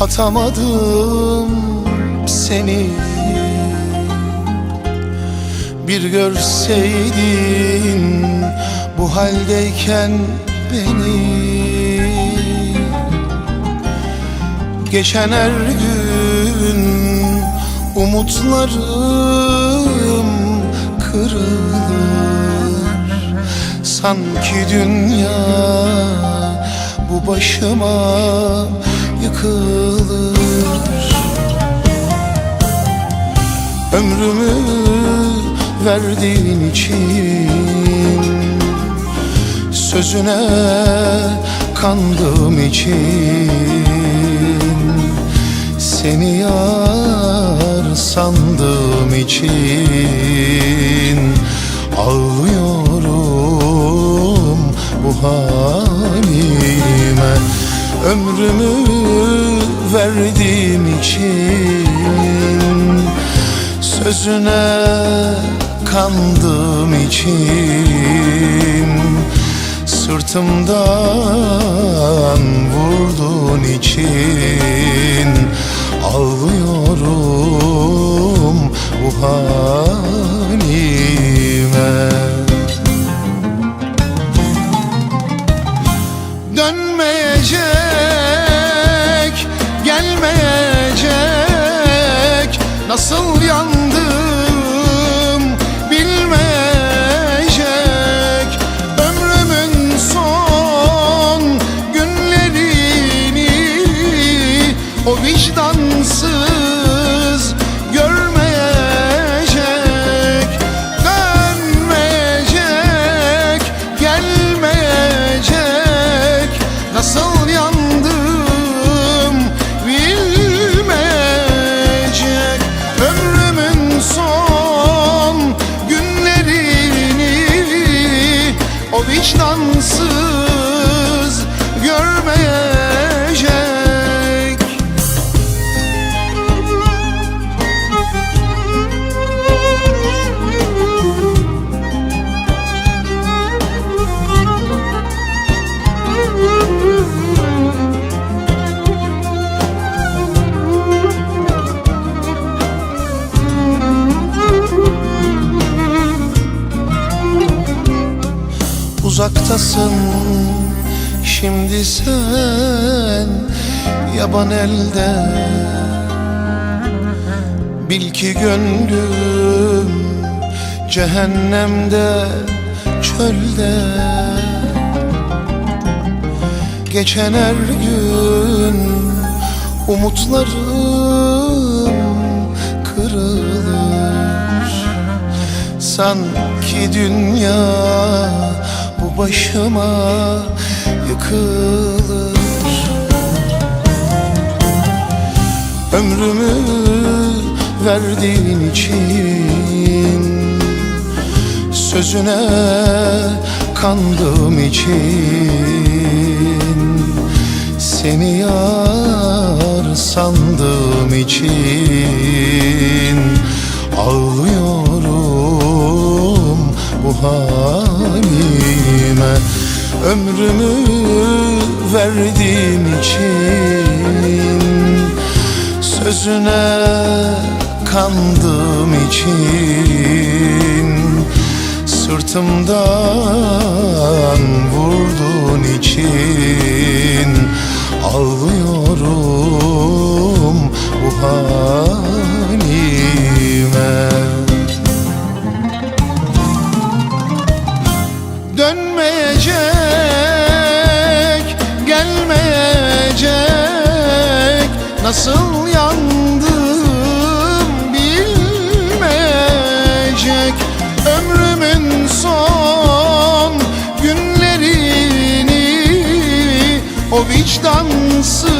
atamadım seni. Bir görseydin bu haldeyken beni. Geçen her gün umutlarım kırılır. Sanki dünya bu başıma yıkılır. Ömrümü verdiğin için Sözüne kandığım için Seni yar sandığım için Ağlıyorum Ömrümü verdiğim için Sözüne kandığım için Sırtımdan vurduğun için Ağlıyorum bu halime gelmeyecek. Nasıl yandım vicdansız Uzaktasın. Şimdi sen yaban elde Bil ki gönlüm cehennemde çölde. Geçen her gün umutlarım kırılır. Sanki dünya başıma yıkılır. Ömrümü verdiğin için Sözüne kandığım için Seni yar sandığım için Ömrümü verdiğim için Sözüne kandığım için Sırtımdan vurduğun için Ağlıyorum bu halime yandım bilmeyecek Ömrümün son günlerini o vicdansız